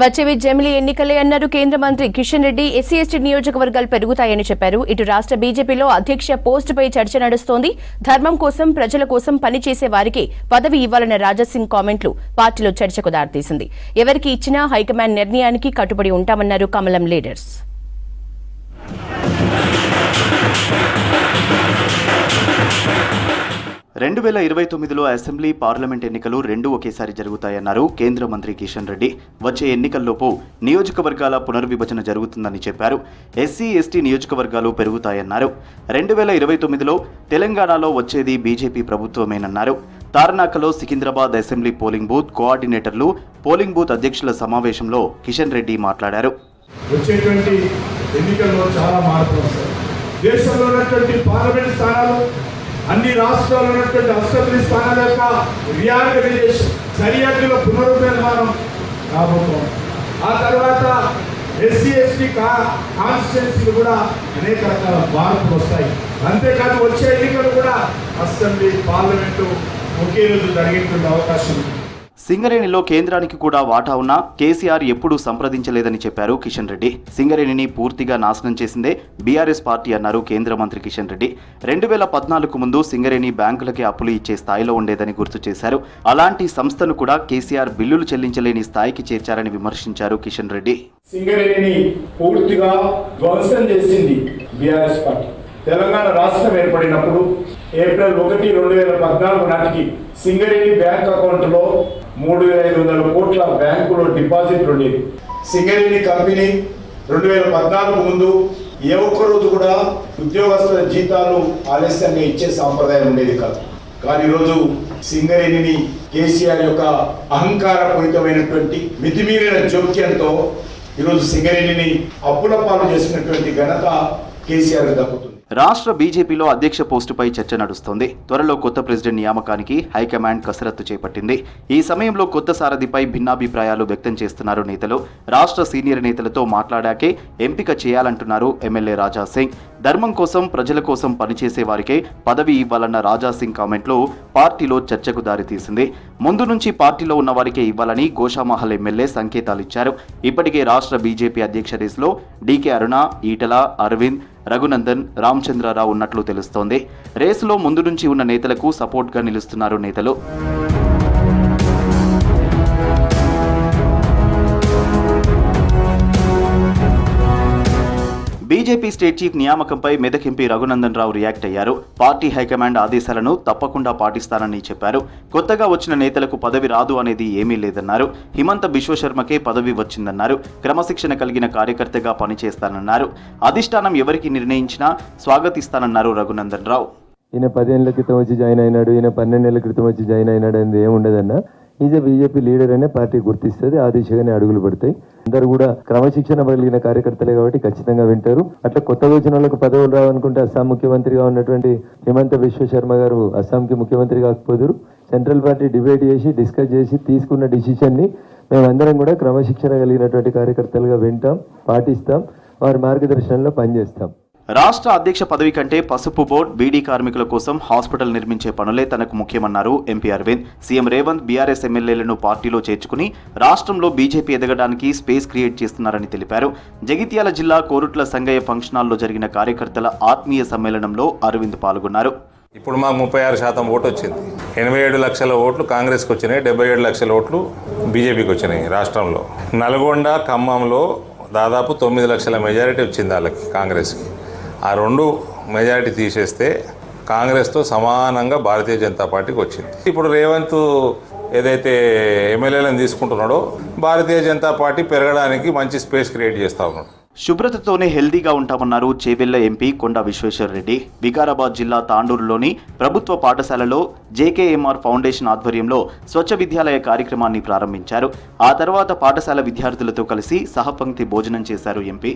వచ్చేవి జమిలీ ఎన్నికలే అన్నారు కేంద్ర మంత్రి కిషన్ రెడ్డి. ఎస్సీ ఎస్టీ నియోజకవర్గాలు పెరుగుతాయని చెప్పారు. ఇటు రాష్ట్ర బీజేపీలో అధ్యక్ష పోస్టుపై చర్చ నడుస్తోంది. ధర్మం కోసం ప్రజల కోసం పనిచేసే వారికి పదవి ఇవ్వాలన్న రాజాసింగ్ కామెంట్లు పార్టీలో చర్చకు దారితీసింది. ఎవరికి ఇచ్చినా హైకమాండ్ నిర్ణయానికి కట్టుబడి ఉంటామన్నారు కమలం లీడర్స్. రెండు వేల ఇరవై తొమ్మిదిలో అసెంబ్లీ పార్లమెంట్ ఎన్నికలు రెండు ఒకేసారి జరుగుతాయన్నారు కేంద్ర మంత్రి కిషన్ రెడ్డి. వచ్చే ఎన్నికల్లోపు నియోజకవర్గాల పునర్విభజన జరుగుతుందని చెప్పారు. ఎస్సీ ఎస్టీ నియోజకవర్గాలు పెరుగుతాయన్నారు. రెండు వేల ఇరవై తొమ్మిదిలో తెలంగాణలో వచ్చేది బీజేపీ ప్రభుత్వమేనన్నారు. తార్నాకలో సికింద్రాబాద్ అసెంబ్లీ పోలింగ్ బూత్ కోఆర్డినేటర్లు పోలింగ్ బూత్ అధ్యక్షుల సమావేశంలో కిషన్ రెడ్డి మాట్లాడారు. వచ్చేటువంటి ఎన్నికల్లో చాలా మార్పులు వస్తాయి. దేశంలో ఉన్నటువంటి పార్లమెంట్ అన్ని రాష్ట్రాల్లో ఉన్నటువంటి అసెంబ్లీ స్థానాల యొక్క రియాలిటైజేషన్ సరిహద్దుల పునర్నిర్మాణం రాబోతోంది. ఆ తర్వాత ఎస్సీ ఎస్టీ కా కాన్స్టిట్యున్సీలు కూడా అనేక రకాల మార్పులు వస్తాయి. అంతేకాదు వచ్చే ఎన్నికలు కూడా అసెంబ్లీ పార్లమెంటు ఒకే రోజు జరిగేటువంటి అవకాశం ఉంది. సింగరేణిలో కేంద్రానికి కూడా వాటా ఉన్నా కేసీఆర్ ఎప్పుడూ సంప్రదించలేదని చెప్పారు కిషన్ రెడ్డి. సింగరేణిని పూర్తిగా నాశనం చేసిందే బీఆర్ఎస్ పార్టీ అన్నారు కేంద్ర మంత్రి కిషన్ రెడ్డి. రెండు వేల పద్నాలుగు ముందు సింగరేణి బ్యాంకులకి అప్పులు ఇచ్చే స్థాయిలో ఉండేదని గుర్తు చేశారు. అలాంటి సంస్థను కూడా కేసీఆర్ బిల్లులు చెల్లించలేని స్థాయికి చేర్చారని విమర్శించారు కిషన్ రెడ్డి. సింగరేణిని పూర్తిగా ధ్వంసం చేసింది బీఆర్ఎస్ పార్టీ. తెలంగాణ రాష్ట్రం ఏర్పడినప్పుడు ఏప్రిల్ ఒకటి రెండు వేల పద్నాలుగు నాటికి సింగరేణి బ్యాంక్ అకౌంట్లో మూడు వేల ఐదు వందల కోట్ల బ్యాంకులో డిపాజిట్ ఉండేది సింగరేణి కంపెనీ రెండు వేల పద్నాలుగు ముందు ఏ ఒక్క రోజు కూడా ఉద్యోగస్తుల జీతాలు ఆలస్యంగా ఇచ్చే సాంప్రదాయం ఉండేది కాదు. కానీ ఈరోజు సింగరేణిని కేసీఆర్ యొక్క అహంకారపూరితమైనటువంటి మితిమీరిన జోక్యంతో ఈరోజు సింగరేణిని అప్పుల పాలు చేసినటువంటి ఘనత కేసీఆర్ దక్కుతుంది. రాష్ట్ర బీజేపీలో అధ్యక్ష పోస్టుపై చర్చ నడుస్తోంది. త్వరలో కొత్త ప్రెసిడెంట్ నియామకానికి హైకమాండ్ కసరత్తు చేపట్టింది. ఈ సమయంలో కొత్త సారథిపై భిన్నాభిప్రాయాలు వ్యక్తం చేస్తున్నారు నేతలు. రాష్ట్ర సీనియర్ నేతలతో మాట్లాడాకే ఎంపిక చేయాలంటున్నారు ఎమ్మెల్యే రాజా సింగ్. ధర్మం కోసం ప్రజల కోసం పనిచేసే వారికే పదవి ఇవ్వాలన్న రాజా సింగ్ కామెంట్లు పార్టీలో చర్చకు దారితీసింది. ముందు నుంచి పార్టీలో ఉన్న వారికే ఇవ్వాలని గోషామహల్ ఎమ్మెల్యే సంకేతాలిచ్చారు ఇప్పటికే రాష్ట్ర బీజేపీ అధ్యక్ష రేసులో డీకే అరుణ ఈటల అరవింద్ రఘునందన్ రామచంద్రారావు ఉన్నట్లు తెలుస్తోంది. రేసులో ముందు నుంచి ఉన్న నేతలకు సపోర్ట్గా నిలుస్తున్నారు నేతలు. బీజేపీ స్టేట్ చీఫ్ నియామకంపై మెదక్ ఎంపీ రఘునందన్ రావు రియాక్ట్ అయ్యారు. పార్టీ హైకమాండ్ ఆదేశాలను తప్పకుండా పాటిస్తానని చెప్పారు. కొత్తగా వచ్చిన నేతలకు పదవి రాదు అనేది ఏమీ లేదన్నారు. హిమంత బిశ్వశర్మకే పదవి వచ్చిందన్నారు. క్రమశిక్షణ కలిగిన కార్యకర్తగా పనిచేస్తానన్నారు. అధిష్టానం ఎవరికి నిర్ణయించినా స్వాగతిస్తానన్నారు రఘునందన్ రావు ఈయన పదేళ్ళ క్రితం వచ్చి జాయిన్ అయినాడు ఈయన పన్నెండేళ్ళ క్రితం వచ్చి జాయిన్ అయినాడు అనేది ఏముండదన్నా? నిజ బీజేపీ లీడర్ అనే పార్టీ గుర్తిస్తుంది ఆ దిశగానే అడుగులు పడతాయి. అందరూ కూడా క్రమశిక్షణ కలిగిన కార్యకర్తలే కాబట్టి ఖచ్చితంగా వింటారు. అట్లా కొత్త వచ్చిన పదవులు రావనుకుంటే అస్సాం ముఖ్యమంత్రిగా ఉన్నటువంటి హిమంత విశ్వశర్మ గారు అస్సాంకి ముఖ్యమంత్రి కాకపోదురు. సెంట్రల్ పార్టీ డిబేట్ చేసి డిస్కస్ చేసి తీసుకున్న డిసిషన్ని మేమందరం కూడా క్రమశిక్షణ కలిగినటువంటి కార్యకర్తలుగా వింటాం పాటిస్తాం వారి మార్గదర్శనంలో పనిచేస్తాం. రాష్ట్ర అధ్యక్ష పదవి కంటే పసుపు బోర్డు బీడీ కార్మికుల కోసం హాస్పిటల్ నిర్మించే పనులే తనకు ముఖ్యమన్నారు MP Arvind. CM Revanth BRS ఎమ్మెల్యేలను పార్టీలో చేర్చుకుని రాష్ట్రంలో బీజేపీ ఎదగడానికి స్పేస్ క్రియేట్ చేస్తున్నారని తెలిపారు. జగిత్యాల జిల్లా కోరుట్ల సంగయ్య ఫంక్షన్ హాల్లో జరిగిన కార్యకర్తల ఆత్మీయ సమ్మేళనంలో అరవింద్ పాల్గొన్నారు. ఇప్పుడు మాకు ముప్పై ఆరు శాతం ఓటు వచ్చింది. ఎనభై ఏడు లక్షల ఓట్లు కాంగ్రెస్కి వచ్చినాయి డెబ్బై ఏడు లక్షల ఓట్లు బీజేపీకి వచ్చినాయి రాష్ట్రంలో. నల్గొండ ఖమ్మంలో దాదాపు తొమ్మిది లక్షల మెజారిటీ వచ్చింది వాళ్ళకి కాంగ్రెస్కి. ఆ రెండు మెజారిటీ తీసేస్తే కాంగ్రెస్తో సమానంగా భారతీయ జనతా పార్టీకి వచ్చింది. ఇప్పుడు రేవంత్ ఏదైతే ఎమ్మెల్యేలను తీసుకుంటున్నాడో భారతీయ జనతా పార్టీ పెరగడానికి మంచి స్పేస్ క్రియేట్ చేస్తూ ఉన్నాడు. శుభ్రతతోనే హెల్దీగా ఉంటామన్నారు చేవెళ్ళ ఎంపీ కొండ విశ్వేశ్వర రెడ్డి. వికారాబాద్ జిల్లా తాండూరులోని ప్రభుత్వ పాఠశాలలో జేకేఎంఆర్ ఫౌండేషన్ ఆధ్వర్యంలో స్వచ్ఛ విద్యాలయ కార్యక్రమాన్ని ప్రారంభించారు. ఆ తర్వాత పాఠశాల విద్యార్థులతో కలిసి సహపంక్తి భోజనం చేశారు ఎంపీ.